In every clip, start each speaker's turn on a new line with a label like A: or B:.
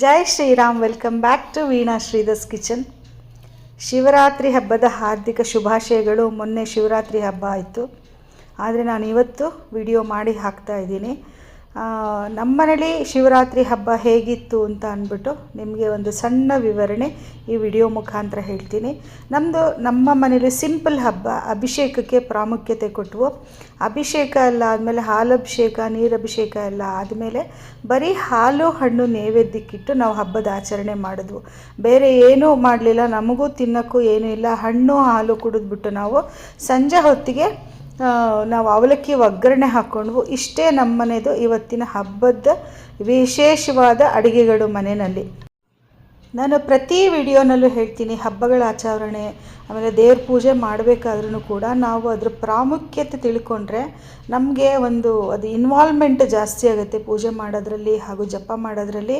A: Jai Shriram, welcome back to Veena Shridhar's kitchen. Shivaratri ಹಬ್ಬದ ಹಾರ್ದಿಕ ಶುಭಾಶಯಗಳು. ಮೊನ್ನೆ ಶಿವರಾತ್ರಿ ಹಬ್ಬ ಆಯಿತು. ಆದರೆ ನಾನು ಇವತ್ತು ವಿಡಿಯೋ ಮಾಡಿ ಹಾಕ್ತಾ ಇದ್ದೀನಿ. ನಮ್ಮ ಮನೇಲಿ ಶಿವರಾತ್ರಿ ಹಬ್ಬ ಹೇಗಿತ್ತು ಅಂತ ಅಂದ್ಬಿಟ್ಟು ನಿಮಗೆ ಒಂದು ಸಣ್ಣ ವಿವರಣೆ ಈ ವಿಡಿಯೋ ಮುಖಾಂತರ ಹೇಳ್ತೀನಿ. ನಮ್ಮದು ನಮ್ಮ ಮನೇಲಿ ಸಿಂಪಲ್ ಹಬ್ಬ, ಅಭಿಷೇಕಕ್ಕೆ ಪ್ರಾಮುಖ್ಯತೆ ಕೊಟ್ಟವು ಅಭಿಷೇಕ ಎಲ್ಲ ಆದಮೇಲೆ ಹಾಲಭಿಷೇಕ, ನೀರಭಿಷೇಕ ಎಲ್ಲ ಆದಮೇಲೆ ಬರೀ ಹಾಲು, ಹಣ್ಣು, ನೈವೇದ್ಯಕ್ಕಿಟ್ಟು ನಾವು ಹಬ್ಬದ ಆಚರಣೆ ಮಾಡಿದ್ವು. ಬೇರೆ ಏನೂ ಮಾಡಲಿಲ್ಲ, ನಮಗೂ ತಿನ್ನೋಕ್ಕೂ ಏನೂ ಇಲ್ಲ. ಹಣ್ಣು, ಹಾಲು ಕುಡಿದ್ಬಿಟ್ಟು ನಾವು ಸಂಜೆ ಹೊತ್ತಿಗೆ ನಾವು ಅವಲಕ್ಕಿ ಒಗ್ಗರಣೆ ಹಾಕ್ಕೊಂಡ್ವು ಇಷ್ಟೇ ನಮ್ಮ ಮನೆದು ಇವತ್ತಿನ ಹಬ್ಬದ ವಿಶೇಷವಾದ ಅಡುಗೆಗಳು ಮನೆಯಲ್ಲಿ ನಾನು ಪ್ರತಿ ವಿಡಿಯೋನಲ್ಲೂ ಹೇಳ್ತೀನಿ, ಹಬ್ಬಗಳ ಆಚರಣೆ, ಆಮೇಲೆ ದೇವ್ರ ಪೂಜೆ ಮಾಡಬೇಕಾದ್ರೂ ಕೂಡ ನಾವು ಅದ್ರ ಪ್ರಾಮುಖ್ಯತೆ ತಿಳ್ಕೊಂಡ್ರೆ ನಮಗೆ ಒಂದು ಅದು ಇನ್ವಾಲ್ವ್ಮೆಂಟ್ ಜಾಸ್ತಿ ಆಗುತ್ತೆ. ಪೂಜೆ ಮಾಡೋದ್ರಲ್ಲಿ ಹಾಗೂ ಜಪ ಮಾಡೋದ್ರಲ್ಲಿ.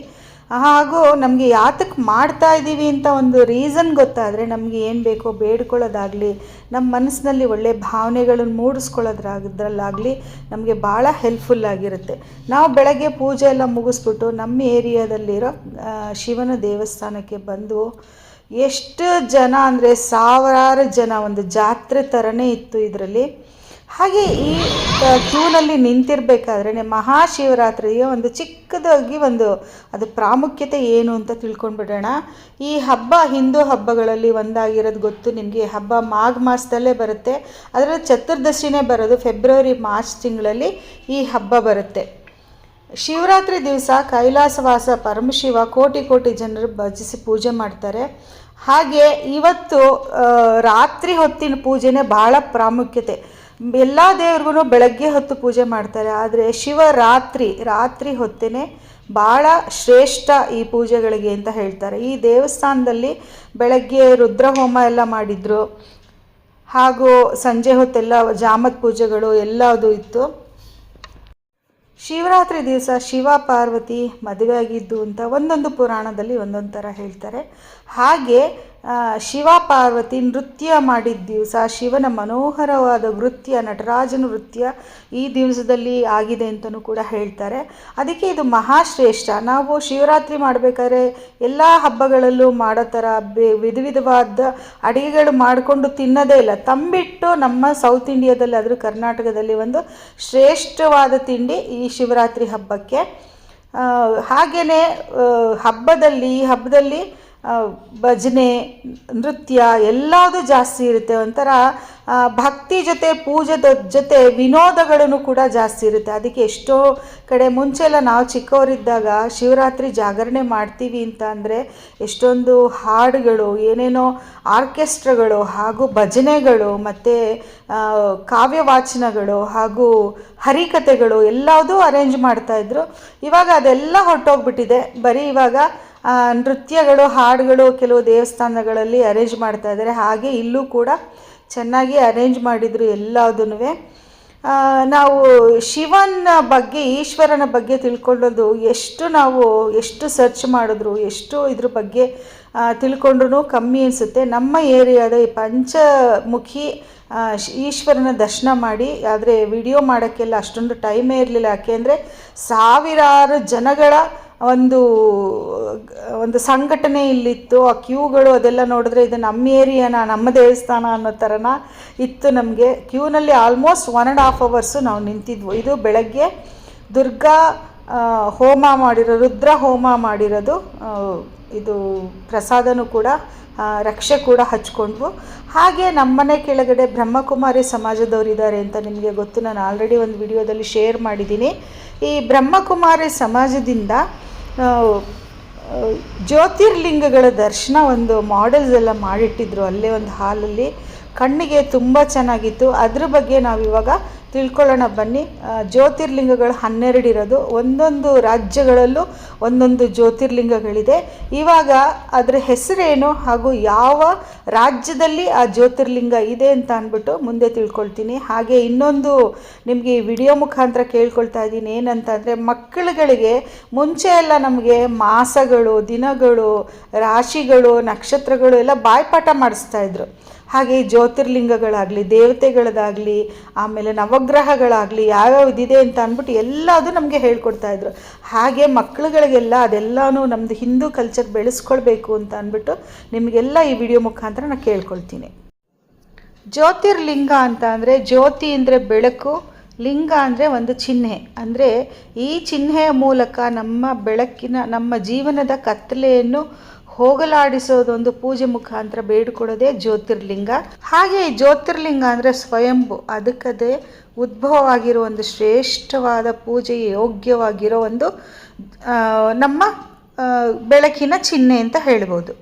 A: ಹಾಗೂ ನಮಗೆ ಯಾತಕ್ಕೆ ಮಾಡ್ತಾ ಇದ್ದೀವಿ ಅಂತ ಒಂದು ರೀಸನ್ ಗೊತ್ತಾದರೆ ನಮಗೆ ಏನು ಬೇಕೋ ಬೇಡ್ಕೊಳ್ಳೋದಾಗಲಿ ನಮ್ಮ ಮನಸ್ಸಿನಲ್ಲಿ ಒಳ್ಳೆಯ ಭಾವನೆಗಳನ್ನು ಮೂಡಿಸ್ಕೊಳ್ಳೋದ್ರಾಗದ್ರಲ್ಲಾಗಲಿ ನಮಗೆ ಭಾಳ ಹೆಲ್ಪ್ಫುಲ್ ಆಗಿರುತ್ತೆ. ನಾವು ಬೆಳಗ್ಗೆ ಪೂಜೆ ಎಲ್ಲ ಮುಗಿಸ್ಬಿಟ್ಟು ನಮ್ಮ ಏರಿಯಾದಲ್ಲಿರೋ ಶಿವನ ದೇವಸ್ಥಾನಕ್ಕೆ ಬಂದು ಎಷ್ಟು ಜನ ಅಂದರೆ ಸಾವಿರಾರು ಜನ, ಒಂದು ಜಾತ್ರೆ ಥರನೇ ಇತ್ತು ಇದರಲ್ಲಿ. ಹಾಗೆ ಈ ಕ್ಯೂನಲ್ಲಿ ನಿಂತಿರಬೇಕಾದ್ರೆ ಮಹಾಶಿವರಾತ್ರಿಯ ಒಂದು ಚಿಕ್ಕದಾಗಿ ಒಂದು ಅದು ಪ್ರಾಮುಖ್ಯತೆ ಏನು ಅಂತ ತಿಳ್ಕೊಂಡ್ಬಿಡೋಣ. ಈ ಹಬ್ಬ ಹಿಂದೂ ಹಬ್ಬಗಳಲ್ಲಿ ಒಂದಾಗಿರೋದು ಗೊತ್ತು, ನಿಮಗೆ ಹಬ್ಬ ಮಾಘ ಮಾಸದಲ್ಲೇ ಬರುತ್ತೆ. ಅದರ ಚತುರ್ದಶಿನೇ ಬರೋದು ಫೆಬ್ರವರಿ ಮಾರ್ಚ್ ತಿಂಗಳಲ್ಲಿ ಈ ಹಬ್ಬ ಬರುತ್ತೆ. ಶಿವರಾತ್ರಿ ದಿವಸ ಕೈಲಾಸವಾಸ ಪರಮಶಿವ ಕೋಟಿ ಕೋಟಿ ಜನರು ಭಜಿಸಿ ಪೂಜೆ ಮಾಡ್ತಾರೆ. ಹಾಗೆ ಇವತ್ತು ರಾತ್ರಿ ಹೊತ್ತಿನ ಪೂಜೆನೇ ಭಾಳ ಪ್ರಾಮುಖ್ಯತೆ. ಎಲ್ಲ ದೇವ್ರಿಗೂ ಬೆಳಗ್ಗೆ ಹೊತ್ತು ಪೂಜೆ ಮಾಡ್ತಾರೆ. ಆದರೆ ಶಿವರಾತ್ರಿ, ರಾತ್ರಿ ಹೊತ್ತೇ ಭಾಳ ಶ್ರೇಷ್ಠ ಈ ಪೂಜೆಗಳಿಗೆ ಅಂತ ಹೇಳ್ತಾರೆ. ಈ ದೇವಸ್ಥಾನದಲ್ಲಿ ಬೆಳಗ್ಗೆ ರುದ್ರಹೋಮ ಎಲ್ಲ ಮಾಡಿದರು. ಹಾಗೂ ಸಂಜೆ ಹೊತ್ತೆಲ್ಲ ಜಾಮತ್ ಪೂಜೆಗಳು ಎಲ್ಲದು ಇತ್ತು. ಶಿವರಾತ್ರಿ ದಿವಸ ಶಿವ, ಪಾರ್ವತಿ ಮದುವೆ ಆಗಿದ್ದು ಅಂತ ಒಂದೊಂದು ಪುರಾಣದಲ್ಲಿ ಒಂದೊಂದು ಥರ ಹೇಳ್ತಾರೆ. ಹಾಗೆ ಶಿವ ಪಾರ್ವತಿ ನೃತ್ಯ ಮಾಡಿದ ದಿವಸ ಶಿವನ ಮನೋಹರವಾದ ನೃತ್ಯ, ನಟರಾಜನ ನೃತ್ಯ ಈ ದಿವಸದಲ್ಲಿ ಆಗಿದೆ ಅಂತಲೂ ಕೂಡ ಹೇಳ್ತಾರೆ. ಅದಕ್ಕೆ ಇದು ಮಹಾಶ್ರೇಷ್ಠ. ನಾವು ಶಿವರಾತ್ರಿ ಮಾಡಬೇಕಾದ್ರೆ ಎಲ್ಲ ಹಬ್ಬಗಳಲ್ಲೂ ಮಾಡೋ ಥರ ವಿಧ ವಿಧವಾದ ಅಡುಗೆಗಳು ಮಾಡಿಕೊಂಡು ತಿನ್ನೋದೇ ಇಲ್ಲ. ತಂಬಿಟ್ಟು ನಮ್ಮ ಸೌತ್ ಇಂಡಿಯಾದಲ್ಲಿ ಆದರೂ ಕರ್ನಾಟಕದಲ್ಲಿ ಒಂದು ಶ್ರೇಷ್ಠವಾದ ತಿಂಡಿ ಈ ಶಿವರಾತ್ರಿ ಹಬ್ಬಕ್ಕೆ. ಹಾಗೆಯೇ ಹಬ್ಬದಲ್ಲಿ ಈ ಹಬ್ಬದಲ್ಲಿ ಭಜನೆ, ನೃತ್ಯ ಎಲ್ಲದೂ ಜಾಸ್ತಿ ಇರುತ್ತೆ. ಒಂಥರ ಭಕ್ತಿ ಜೊತೆ ಪೂಜೆದ ಜೊತೆ ವಿನೋದಗಳನ್ನು ಕೂಡ ಜಾಸ್ತಿ ಇರುತ್ತೆ. ಅದಕ್ಕೆ ಎಷ್ಟೋ ಕಡೆ ಮುಂಚೆಲ್ಲ ನಾವು ಚಿಕ್ಕವರಿದ್ದಾಗ ಶಿವರಾತ್ರಿ ಜಾಗರಣೆ ಮಾಡ್ತೀವಿ ಅಂತ ಅಂದರೆ ಎಷ್ಟೊಂದು ಹಾಡುಗಳು, ಏನೇನೋ ಆರ್ಕೆಸ್ಟ್ರಾಗಳು ಹಾಗೂ ಭಜನೆಗಳು ಮತ್ತು ಕಾವ್ಯವಾಚನಗಳು ಹಾಗೂ ಹರಿಕತೆಗಳು ಎಲ್ಲದೂ ಅರೇಂಜ್ ಮಾಡ್ತಾಯಿದ್ರು ಇವಾಗ ಅದೆಲ್ಲ ಹೊರಟೋಗ್ಬಿಟ್ಟಿದೆ. ಬರೀ ಇವಾಗ ನೃತ್ಯಗಳು, ಹಾಡುಗಳು ಕೆಲವು ದೇವಸ್ಥಾನಗಳಲ್ಲಿ ಅರೇಂಜ್ ಮಾಡ್ತಾ ಇದ್ದಾರೆ. ಹಾಗೆ ಇಲ್ಲೂ ಕೂಡ ಚೆನ್ನಾಗಿ ಅರೇಂಜ್ ಮಾಡಿದರು ಎಲ್ಲದನ್ನೂ ನಾವು ಶಿವನ ಬಗ್ಗೆ, ಈಶ್ವರನ ಬಗ್ಗೆ ತಿಳ್ಕೊಳ್ಳೋದು ಎಷ್ಟು ನಾವು ಎಷ್ಟು ಸರ್ಚ್ ಮಾಡಿದ್ರು, ಎಷ್ಟು ಇದ್ರ ಬಗ್ಗೆ ತಿಳ್ಕೊಂಡ್ರೂ ಕಮ್ಮಿ ಅನಿಸುತ್ತೆ. ನಮ್ಮ ಏರಿಯಾದ ಈ ಪಂಚಮುಖಿ ಈಶ್ವರನ ದರ್ಶನ ಮಾಡಿ, ಆದರೆ ವಿಡಿಯೋ ಮಾಡೋಕ್ಕೆಲ್ಲ ಅಷ್ಟೊಂದು ಟೈಮೇ ಇರಲಿಲ್ಲ. ಯಾಕೆಂದರೆ ಸಾವಿರಾರು ಜನಗಳ ಒಂದು ಒಂದು ಸಂಘಟನೆ ಇಲ್ಲಿತ್ತು. ಆ ಕ್ಯೂಗಳು ಅದೆಲ್ಲ ನೋಡಿದ್ರೆ ಇದು ನಮ್ಮ ಏರಿಯಾನ, ನಮ್ಮ ದೇವಸ್ಥಾನ ಅನ್ನೋ ಥರನ ಇತ್ತು ನಮಗೆ. ಕ್ಯೂನಲ್ಲಿ almost one and half hours ನಾವು ನಿಂತಿದ್ವು. ಇದು ಬೆಳಗ್ಗೆ ದುರ್ಗಾ ಹೋಮ ಮಾಡಿರೋ, ರುದ್ರ ಹೋಮ ಮಾಡಿರೋದು ಇದು ಪ್ರಸಾದನೂ ಕೂಡ ರಕ್ಷೆ ಕೂಡ ಹಚ್ಕೊಂಡ್ವು. ಹಾಗೆ ನಮ್ಮನೆ ಕೆಳಗಡೆ ಬ್ರಹ್ಮಕುಮಾರಿ ಸಮಾಜದವರಿದ್ದಾರೆ ಅಂತ ನಿಮಗೆ ಗೊತ್ತು. ನಾನು ಆಲ್ರೆಡಿ ಒಂದು ವಿಡಿಯೋದಲ್ಲಿ ಶೇರ್ ಮಾಡಿದ್ದೀನಿ. ಈ ಬ್ರಹ್ಮಕುಮಾರಿ ಸಮಾಜದಿಂದ ಜ್ಯೋತಿರ್ಲಿಂಗಗಳ ದರ್ಶನ ಒಂದು ಮಾಡೆಲ್ಸ್ ಎಲ್ಲ ಮಾಡಿಟ್ಟಿದ್ರು. ಅಲ್ಲೇ ಒಂದು ಹಾಲಲ್ಲಿ ಕಣ್ಣಿಗೆ ತುಂಬ ಚೆನ್ನಾಗಿತ್ತು. ಅದ್ರ ಬಗ್ಗೆ ನಾವಿವಾಗ ತಿಳ್ಕೊಳ್ಳೋಣ ಬನ್ನಿ. ಜ್ಯೋತಿರ್ಲಿಂಗಗಳು ಹನ್ನೆರಡು ಇರೋದು. ಒಂದೊಂದು ರಾಜ್ಯಗಳಲ್ಲೂ ಒಂದೊಂದು ಜ್ಯೋತಿರ್ಲಿಂಗಗಳಿದೆ. ಇವಾಗ ಅದರ ಹೆಸರೇನು ಹಾಗೂ ಯಾವ ರಾಜ್ಯದಲ್ಲಿ ಆ ಜ್ಯೋತಿರ್ಲಿಂಗ ಇದೆ ಅಂತ ಅಂದ್ಬಿಟ್ಟು ಮುಂದೆ ತಿಳ್ಕೊಳ್ತೀನಿ. ಹಾಗೆ ಇನ್ನೊಂದು ನಿಮಗೆ ಈ ವಿಡಿಯೋ ಮುಖಾಂತರ ಕೇಳ್ಕೊಳ್ತಾ ಇದ್ದೀನಿ. ಏನಂತಂದರೆ, ಮಕ್ಕಳುಗಳಿಗೆ ಮುಂಚೆ ಎಲ್ಲ ನಮಗೆ ಮಾಸಗಳು, ದಿನಗಳು, ರಾಶಿಗಳು, ನಕ್ಷತ್ರಗಳು ಎಲ್ಲ ಬಾಯ್ಪಾಠ ಮಾಡಿಸ್ತಾ ಇದ್ರು. ಹಾಗೆ ಜ್ಯೋತಿರ್ಲಿಂಗಗಳಾಗಲಿ, ದೇವತೆಗಳದಾಗಲಿ, ಆಮೇಲೆ ನವಗ್ರಹಗಳಾಗಲಿ ಯಾವ್ಯಾವ ಇದಿದೆ ಅಂತ ಅಂದ್ಬಿಟ್ಟು ಎಲ್ಲದು ನಮಗೆ ಹೇಳ್ಕೊಡ್ತಾ ಇದ್ರು. ಹಾಗೆ ಮಕ್ಕಳುಗಳಿಗೆಲ್ಲ ಅದೆಲ್ಲನೂ ನಮ್ಮದು ಹಿಂದೂ ಕಲ್ಚರ್ ಬೆಳೆಸ್ಕೊಳ್ಬೇಕು ಅಂತ ಅಂದ್ಬಿಟ್ಟು ನಿಮಗೆಲ್ಲ ಈ ವಿಡಿಯೋ ಮುಖಾಂತರ ನಾನು ಕೇಳ್ಕೊಳ್ತೀನಿ. ಜ್ಯೋತಿರ್ಲಿಂಗ ಅಂತ ಅಂದರೆ ಜ್ಯೋತಿ ಅಂದರೆ ಬೆಳಕು, ಲಿಂಗ ಅಂದರೆ ಒಂದು ಚಿಹ್ನೆ. ಅಂದರೆ ಈ ಚಿಹ್ನೆಯ ಮೂಲಕ ನಮ್ಮ ಬೆಳಕಿನ, ನಮ್ಮ ಜೀವನದ ಕತ್ತಲೆಯನ್ನು ಹೋಗಲಾಡಿಸೋದೊಂದು ಪೂಜೆ ಮುಖಾಂತರ ಬೇಡಿಕೊಡೋದೇ ಜ್ಯೋತಿರ್ಲಿಂಗ. ಹಾಗೆ ಈ ಜ್ಯೋತಿರ್ಲಿಂಗ ಅಂದರೆ ಸ್ವಯಂಭು, ಅದಕ್ಕದೇ ಉದ್ಭವವಾಗಿರೋ ಒಂದು ಶ್ರೇಷ್ಠವಾದ ಪೂಜೆಗೆ ಯೋಗ್ಯವಾಗಿರೋ ಒಂದು ನಮ್ಮ ಬೆಳಕಿನ ಚಿಹ್ನೆ ಅಂತ ಹೇಳ್ಬೋದು.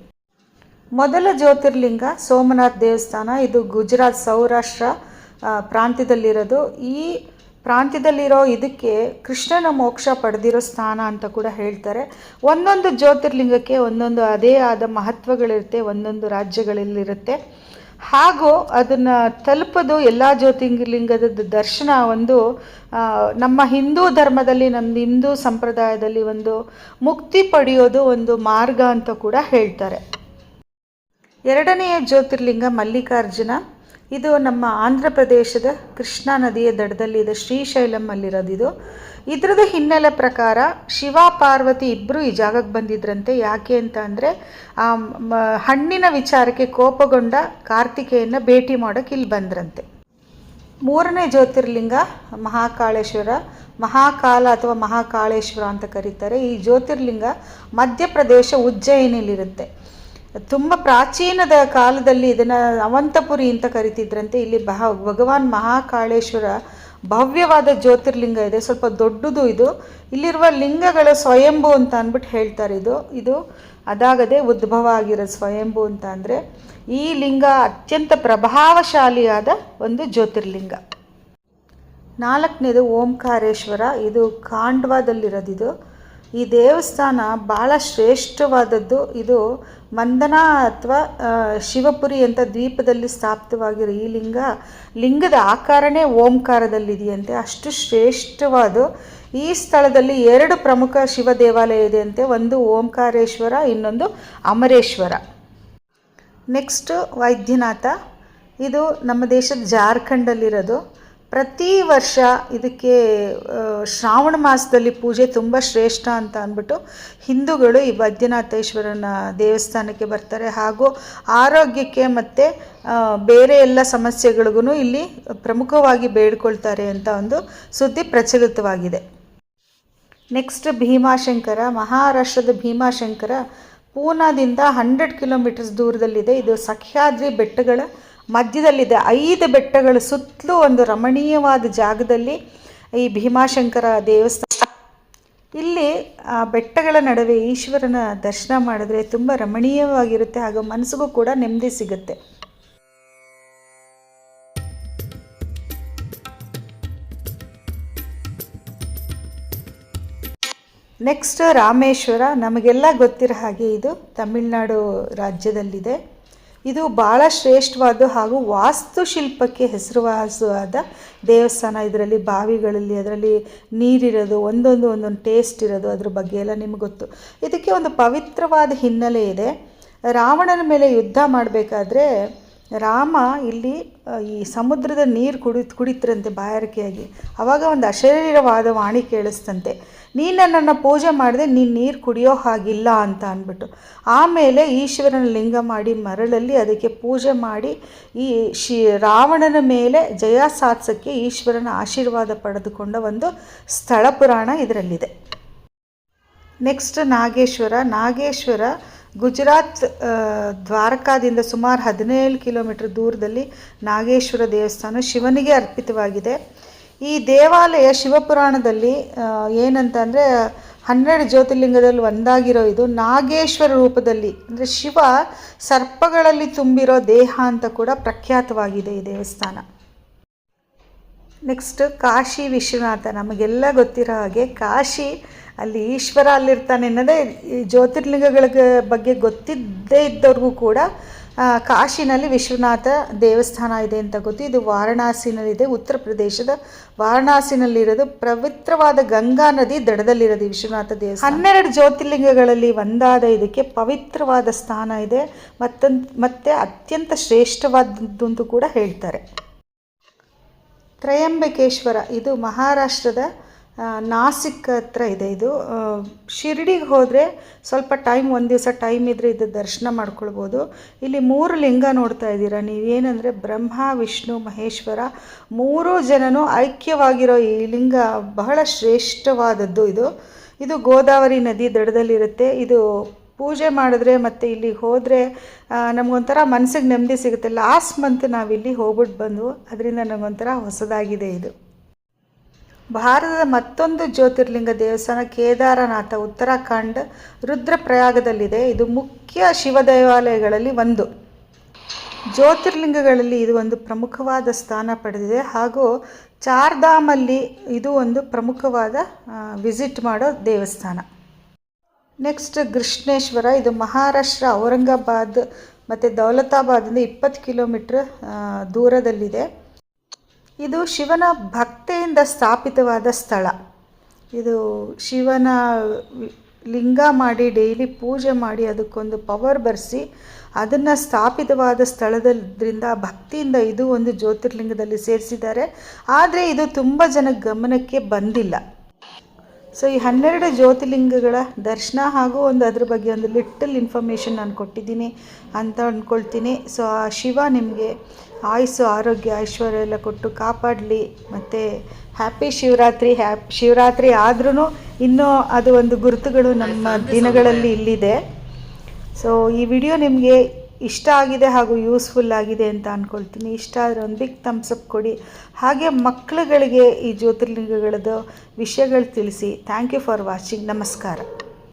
A: ಮೊದಲ ಜ್ಯೋತಿರ್ಲಿಂಗ ಸೋಮನಾಥ್ ದೇವಸ್ಥಾನ, ಇದು ಗುಜರಾತ್ ಸೌರಾಷ್ಟ್ರ ಪ್ರಾಂತ್ಯದಲ್ಲಿರೋದು. ಈ ಪ್ರಾಂತ್ಯದಲ್ಲಿರೋ ಇದಕ್ಕೆ ಕೃಷ್ಣನ ಮೋಕ್ಷ ಪಡೆದಿರೋ ಸ್ಥಾನ ಅಂತ ಕೂಡ ಹೇಳ್ತಾರೆ. ಒಂದೊಂದು ಜ್ಯೋತಿರ್ಲಿಂಗಕ್ಕೆ ಒಂದೊಂದು ಅದೇ ಆದ ಮಹತ್ವಗಳಿರುತ್ತೆ, ಒಂದೊಂದು ರಾಜ್ಯಗಳಲ್ಲಿರುತ್ತೆ. ಹಾಗೂ ಅದನ್ನು ತಲುಪೋದು ಎಲ್ಲ ಜ್ಯೋತಿರ್ಲಿಂಗದ ದರ್ಶನ ಒಂದು ನಮ್ಮ ಹಿಂದೂ ಧರ್ಮದಲ್ಲಿ, ನಮ್ಮ ಹಿಂದೂ ಸಂಪ್ರದಾಯದಲ್ಲಿ ಒಂದು ಮುಕ್ತಿ ಪಡೆಯೋದು ಒಂದು ಮಾರ್ಗ ಅಂತ ಕೂಡ ಹೇಳ್ತಾರೆ. ಎರಡನೆಯ ಜ್ಯೋತಿರ್ಲಿಂಗ ಮಲ್ಲಿಕಾರ್ಜುನ. ಇದು ನಮ್ಮ ಆಂಧ್ರ ಪ್ರದೇಶದ ಕೃಷ್ಣಾ ನದಿಯ ದಡದಲ್ಲಿದೆ ಶ್ರೀಶೈಲಂ ಅಲ್ಲಿರೋದು ಇದು. ಇದ್ರದ್ದು ಹಿನ್ನೆಲೆ ಪ್ರಕಾರ ಶಿವ, ಪಾರ್ವತಿ ಇಬ್ಬರು ಈ ಜಾಗಕ್ಕೆ ಬಂದಿದ್ರಂತೆ. ಯಾಕೆ ಅಂತ ಅಂದರೆ ಹಣ್ಣಿನ ವಿಚಾರಕ್ಕೆ ಕೋಪಗೊಂಡ ಕಾರ್ತಿಕೇಯನ ಭೇಟಿ ಮಾಡೋಕ್ಕೆ ಇಲ್ಲಿ ಬಂದ್ರಂತೆ. ಮೂರನೇ ಜ್ಯೋತಿರ್ಲಿಂಗ ಮಹಾಕಾಳೇಶ್ವರ, ಮಹಾಕಾಲ ಅಥವಾ ಮಹಾಕಾಳೇಶ್ವರ ಅಂತ ಕರೀತಾರೆ. ಈ ಜ್ಯೋತಿರ್ಲಿಂಗ ಮಧ್ಯಪ್ರದೇಶ ಉಜ್ಜಯಿನಿಲಿರುತ್ತೆ ತುಂಬ ಪ್ರಾಚೀನದ ಕಾಲದಲ್ಲಿ ಇದನ್ನು ಅವಂತಪುರಿ ಅಂತ ಕರಿತಿದ್ರಂತೆ. ಇಲ್ಲಿ ಬಹ, ಭಗವಾನ್ ಮಹಾಕಾಳೇಶ್ವರ ಭವ್ಯವಾದ ಜ್ಯೋತಿರ್ಲಿಂಗ ಇದೆ. ಸ್ವಲ್ಪ ದೊಡ್ಡದು ಇದು. ಇಲ್ಲಿರುವ ಲಿಂಗಗಳ ಸ್ವಯಂಭು ಅಂತ ಅಂದ್ಬಿಟ್ಟು ಹೇಳ್ತಾರೆ ಇದು. ಇದು ಅದಾಗದೆ ಉದ್ಭವ ಆಗಿರೋ ಸ್ವಯಂಭು ಅಂತ ಅಂದರೆ ಈ ಲಿಂಗ ಅತ್ಯಂತ ಪ್ರಭಾವಶಾಲಿಯಾದ ಒಂದು ಜ್ಯೋತಿರ್ಲಿಂಗ. ನಾಲ್ಕನೇದು ಓಂಕಾರೇಶ್ವರ. ಇದು ಖಾಂಡ್ವಾದಲ್ಲಿರೋದಿದು ಈ ದೇವಸ್ಥಾನ ಭಾಳ ಶ್ರೇಷ್ಠವಾದದ್ದು. ಇದು ಮಂದನಾ ಅಥವಾ ಶಿವಪುರಿ ಅಂತ ದ್ವೀಪದಲ್ಲಿ ಸ್ಥಾಪಿತವಾಗಿರೋ ಈ ಲಿಂಗ, ಲಿಂಗದ ಆಕಾರನೇ ಓಂಕಾರದಲ್ಲಿದೆಯಂತೆ. ಅಷ್ಟು ಶ್ರೇಷ್ಠವಾದ. ಈ ಸ್ಥಳದಲ್ಲಿ ಎರಡು ಪ್ರಮುಖ ಶಿವ ದೇವಾಲಯ ಇದೆ ಅಂತೆ. ಒಂದು ಓಂಕಾರೇಶ್ವರ, ಇನ್ನೊಂದು ಅಮರೇಶ್ವರ. ನೆಕ್ಸ್ಟು ವೈದ್ಯನಾಥ. ಇದು ನಮ್ಮ ದೇಶದ ಜಾರ್ಖಂಡಲ್ಲಿರೋದು. ಪ್ರತಿ ವರ್ಷ ಇದಕ್ಕೆ ಶ್ರಾವಣ ಮಾಸದಲ್ಲಿ ಪೂಜೆ ತುಂಬ ಶ್ರೇಷ್ಠ ಅಂತ ಅಂದ್ಬಿಟ್ಟು ಹಿಂದೂಗಳು ಈ ವೈದ್ಯನಾಥೇಶ್ವರನ ದೇವಸ್ಥಾನಕ್ಕೆ ಬರ್ತಾರೆ. ಹಾಗೂ ಆರೋಗ್ಯಕ್ಕೆ ಮತ್ತು ಬೇರೆ ಎಲ್ಲ ಸಮಸ್ಯೆಗಳಿಗೂ ಇಲ್ಲಿ ಪ್ರಮುಖವಾಗಿ ಬೇಡ್ಕೊಳ್ತಾರೆ ಅಂತ ಒಂದು ಸುದ್ದಿ ಪ್ರಚಲಿತವಾಗಿದೆ. ನೆಕ್ಸ್ಟ್ ಭೀಮಾಶಂಕರ, ಮಹಾರಾಷ್ಟ್ರದ ಭೀಮಾಶಂಕರ, ಪೂನಾದಿಂದ ಹಂಡ್ರೆಡ್ ಕಿಲೋಮೀಟರ್ಸ್ ದೂರದಲ್ಲಿದೆ. ಇದು ಸಹ್ಯಾದ್ರಿ ಬೆಟ್ಟಗಳ ಮಧ್ಯದಲ್ಲಿದೆ ಐದು ಬೆಟ್ಟಗಳ ಸುತ್ತಲೂ ಒಂದು ರಮಣೀಯವಾದ ಜಾಗದಲ್ಲಿ ಈ ಭೀಮಾಶಂಕರ ದೇವಸ್ಥಾನ. ಇಲ್ಲಿ, ಆ, ಬೆಟ್ಟಗಳ ನಡುವೆ ಈಶ್ವರನ ದರ್ಶನ ಮಾಡಿದ್ರೆ ತುಂಬ ರಮಣೀಯವಾಗಿರುತ್ತೆ, ಹಾಗೂ ಮನಸ್ಸಿಗೂ ಕೂಡ ನೆಮ್ಮದಿ ಸಿಗುತ್ತೆ. ನೆಕ್ಸ್ಟ್ ರಾಮೇಶ್ವರ. ನಮಗೆಲ್ಲ ಗೊತ್ತಿರೋ ಹಾಗೆ ಇದು ತಮಿಳುನಾಡು ರಾಜ್ಯದಲ್ಲಿದೆ. ಇದು ಭಾಳ ಶ್ರೇಷ್ಠವಾದ ಹಾಗೂ ವಾಸ್ತುಶಿಲ್ಪಕ್ಕೆ ಹೆಸರುವಾಸವಾದ ದೇವಸ್ಥಾನ. ಇದರಲ್ಲಿ ಬಾವಿಗಳಲ್ಲಿ, ಅದರಲ್ಲಿ ನೀರಿರೋದು, ಒಂದೊಂದು ಒಂದೊಂದು ಟೇಸ್ಟ್ ಇರೋದು ಅದ್ರ ಬಗ್ಗೆ ಎಲ್ಲ ನಿಮ್ಗೆ ಗೊತ್ತು. ಇದಕ್ಕೆ ಒಂದು ಪವಿತ್ರವಾದ ಹಿನ್ನೆಲೆ ಇದೆ. ರಾವಣನ ಮೇಲೆ ಯುದ್ಧ ಮಾಡಬೇಕಾದ್ರೆ ರಾಮ ಇಲ್ಲಿ ಈ ಸಮುದ್ರದ ನೀರು ಕುಡಿ, ಕುಡಿತರಂತೆ ಬಾಯಾರಿಕೆಯಾಗಿ. ಆವಾಗ ಒಂದು ಅಶರೀರವಾದ ವಾಣಿ ಕೇಳಿಸ್ತಂತೆ, ನೀನು ನನ್ನನ್ನು ಪೂಜೆ ಮಾಡಿದೆ ನೀನು ನೀರು ಕುಡಿಯೋ ಹಾಗಿಲ್ಲ ಅಂತ ಅಂದ್ಬಿಟ್ಟು. ಆಮೇಲೆ ಈಶ್ವರನ ಲಿಂಗ ಮಾಡಿ ಮರಳಲ್ಲಿ ಅದಕ್ಕೆ ಪೂಜೆ ಮಾಡಿ ಈ ಶಿ, ರಾವಣನ ಮೇಲೆ ಜಯ ಸಾಧಿಸೋಕ್ಕೆ ಈಶ್ವರನ ಆಶೀರ್ವಾದ ಪಡೆದುಕೊಂಡ ಒಂದು ಸ್ಥಳ ಪುರಾಣ ಇದರಲ್ಲಿದೆ. ನೆಕ್ಸ್ಟ್ ನಾಗೇಶ್ವರ ನಾಗೇಶ್ವರ ಗುಜರಾತ್ ದ್ವಾರಕಾದಿಂದ ಸುಮಾರು ಹದಿನೇಳು ಕಿಲೋಮೀಟರ್ ದೂರದಲ್ಲಿ ನಾಗೇಶ್ವರ ದೇವಸ್ಥಾನ ಶಿವನಿಗೆ ಅರ್ಪಿತವಾಗಿದೆ. ಈ ದೇವಾಲಯ ಶಿವಪುರಾಣದಲ್ಲಿ ಏನಂತಂದರೆ ಹನ್ನೆರಡು ಜ್ಯೋತಿರ್ಲಿಂಗದಲ್ಲಿ ಒಂದಾಗಿರೋ ಇದು ನಾಗೇಶ್ವರ ರೂಪದಲ್ಲಿ, ಅಂದರೆ ಶಿವ ಸರ್ಪಗಳಲ್ಲಿ ತುಂಬಿರೋ ದೇಹ ಅಂತ ಕೂಡ ಪ್ರಖ್ಯಾತವಾಗಿದೆ ಈ ದೇವಸ್ಥಾನ. ನೆಕ್ಸ್ಟ್ ಕಾಶಿ ವಿಶ್ವನಾಥ ನಮಗೆಲ್ಲ ಗೊತ್ತಿರೋ ಹಾಗೆ ಕಾಶಿ ಅಲ್ಲಿ ಈಶ್ವರ ಅಲ್ಲಿರ್ತಾನೆ ಅನ್ನೋದೇ ಈ ಜ್ಯೋತಿರ್ಲಿಂಗಗಳ ಬಗ್ಗೆ ಗೊತ್ತಿದ್ದೇ ಇದ್ದವ್ರಿಗೂ ಕೂಡ ಕಾಶಿನಲ್ಲಿ ವಿಶ್ವನಾಥ ದೇವಸ್ಥಾನ ಇದೆ ಅಂತ ಗೊತ್ತು. ಇದು ವಾರಣಾಸಿನಲ್ಲಿದೆ, ಉತ್ತರ ಪ್ರದೇಶದ ವಾರಣಾಸಿನಲ್ಲಿರೋದು. ಪವಿತ್ರವಾದ ಗಂಗಾ ನದಿ ದಡದಲ್ಲಿರೋದು ವಿಶ್ವನಾಥ ದೇವಸ್ಥಾನ. ಹನ್ನೆರಡು ಜ್ಯೋತಿರ್ಲಿಂಗಗಳಲ್ಲಿ ಒಂದಾದ ಇದಕ್ಕೆ ಪವಿತ್ರವಾದ ಸ್ಥಾನ ಇದೆ. ಮತ್ತೊಂದು, ಮತ್ತೆ ಅತ್ಯಂತ ಶ್ರೇಷ್ಠವಾದದ್ದು ಕೂಡ ಹೇಳ್ತಾರೆ. ತ್ರಯಂಬಕೇಶ್ವರ, ಇದು ಮಹಾರಾಷ್ಟ್ರದ ನಾಸಿಕ್ ಹತ್ರ ಇದೆ ಇದು. ಶಿರ್ಡಿಗೆ ಹೋದರೆ ಸ್ವಲ್ಪ ಟೈಮ್, ಒಂದು ದಿವಸ ಟೈಮ್ ಇದ್ದರೆ ಇದು ದರ್ಶನ ಮಾಡ್ಕೊಳ್ಬೋದು. ಇಲ್ಲಿ ಮೂರು ಲಿಂಗ ನೋಡ್ತಾ ಇದ್ದೀರಾ ನೀವೇನಂದರೆ ಬ್ರಹ್ಮ, ವಿಷ್ಣು, ಮಹೇಶ್ವರ, ಮೂರೂ ಜನನೂ ಐಕ್ಯವಾಗಿರೋ ಈ ಲಿಂಗ ಬಹಳ ಶ್ರೇಷ್ಠವಾದದ್ದು ಇದು. ಇದು ಗೋದಾವರಿ ನದಿ ದಡದಲ್ಲಿರುತ್ತೆ, ಇದು ಪೂಜೆ ಮಾಡಿದ್ರೆ ಮತ್ತು ಇಲ್ಲಿಗೆ ಹೋದರೆ ನಮಗೊಂಥರ ಮನಸ್ಸಿಗೆ ನೆಮ್ಮದಿ ಸಿಗುತ್ತೆ. ಲಾಸ್ಟ್ ಮಂತ್ ನಾವಿಲ್ಲಿ ಹೋಗ್ಬಿಟ್ಟು ಬಂದು ಅದರಿಂದ ನಮಗೊಂಥರ ಹೊಸದಾಗಿದೆ ಇದು. ಭಾರತದ ಮತ್ತೊಂದು ಜ್ಯೋತಿರ್ಲಿಂಗ ದೇವಸ್ಥಾನ ಕೇದಾರನಾಥ, ಉತ್ತರಾಖಂಡ್, ರುದ್ರಪ್ರಯಾಗದಲ್ಲಿದೆ. ಇದು ಮುಖ್ಯ ಶಿವ ದೇವಾಲಯಗಳಲ್ಲಿ ಒಂದು. ಜ್ಯೋತಿರ್ಲಿಂಗಗಳಲ್ಲಿ ಇದು ಒಂದು ಪ್ರಮುಖವಾದ ಸ್ಥಾನ ಪಡೆದಿದೆ. ಹಾಗೂ ಚಾರ್ಧಾಮಲ್ಲಿ ಇದು ಒಂದು ಪ್ರಮುಖವಾದ ವಿಸಿಟ್ ಮಾಡೋ ದೇವಸ್ಥಾನ. ನೆಕ್ಸ್ಟ್ ಕೃಷ್ಣೇಶ್ವರ ಇದು ಮಹಾರಾಷ್ಟ್ರ, ಔರಂಗಾಬಾದ್ ಮತ್ತು ದೌಲತಾಬಾದಿಂದ ಇಪ್ಪತ್ತು ಕಿಲೋಮೀಟ್ರ್ ದೂರದಲ್ಲಿದೆ. ಇದು ಶಿವನ ಭಕ್ತಿಯಿಂದ ಸ್ಥಾಪಿತವಾದ ಸ್ಥಳ. ಇದು ಶಿವನ ಲಿಂಗ ಮಾಡಿ, ಡೈಲಿ ಪೂಜೆ ಮಾಡಿ, ಅದಕ್ಕೊಂದು ಪವರ್ ಬರೆಸಿ, ಅದನ್ನು ಸ್ಥಾಪಿತವಾದ ಸ್ಥಳದಲ್ಲಿದ್ದರಿಂದ ಭಕ್ತಿಯಿಂದ ಇದು ಒಂದು ಜ್ಯೋತಿರ್ಲಿಂಗದಲ್ಲಿ ಸೇರಿಸಿದ್ದಾರೆ. ಆದರೆ ಇದು ತುಂಬ ಜನ ಗಮನಕ್ಕೆ ಬಂದಿಲ್ಲ. ಸೊ ಈ ಹನ್ನೆರಡು ಜ್ಯೋತಿರ್ಲಿಂಗಗಳ ದರ್ಶನ ಹಾಗೂ ಒಂದು ಅದ್ರ ಬಗ್ಗೆ ಒಂದು ಲಿಟಲ್ ಇನ್ಫಾರ್ಮೇಷನ್ ನಾನು ಕೊಟ್ಟಿದ್ದೀನಿ ಅಂತ ಅಂದ್ಕೊಳ್ತೀನಿ ಸೊ ಆ ಶಿವ ನಿಮಗೆ ಆಯುಸ್ಸು, ಆರೋಗ್ಯ, ಐಶ್ವರ್ಯ ಎಲ್ಲ ಕೊಟ್ಟು ಕಾಪಾಡಲಿ. ಮತ್ತು ಹ್ಯಾಪಿ ಶಿವರಾತ್ರಿ ಹ್ಯಾಪ್ ಶಿವರಾತ್ರಿ ಆದ್ರೂ ಇನ್ನೂ ಅದು ಒಂದು ಗುರುತುಗಳು ನಮ್ಮ ದಿನಗಳಲ್ಲಿ ಇಲ್ಲಿದೆ. ಸೊ ಈ ವಿಡಿಯೋ ನಿಮಗೆ ಇಷ್ಟ ಆಗಿದೆ ಹಾಗೂ ಯೂಸ್ಫುಲ್ ಆಗಿದೆ ಅಂತ ಅಂದ್ಕೊಳ್ತೀನಿ ಇಷ್ಟ ಆದರೆ ಒಂದು ಬಿಗ್ ಅಪ್ ಕೊಡಿ. ಹಾಗೆ ಮಕ್ಕಳುಗಳಿಗೆ ಈ ಜ್ಯೋತಿರ್ಲಿಂಗಗಳದ್ದು ವಿಷಯಗಳು ತಿಳಿಸಿ. ಥ್ಯಾಂಕ್ ಯು ಫಾರ್ ವಾಚಿಂಗ್ ನಮಸ್ಕಾರ.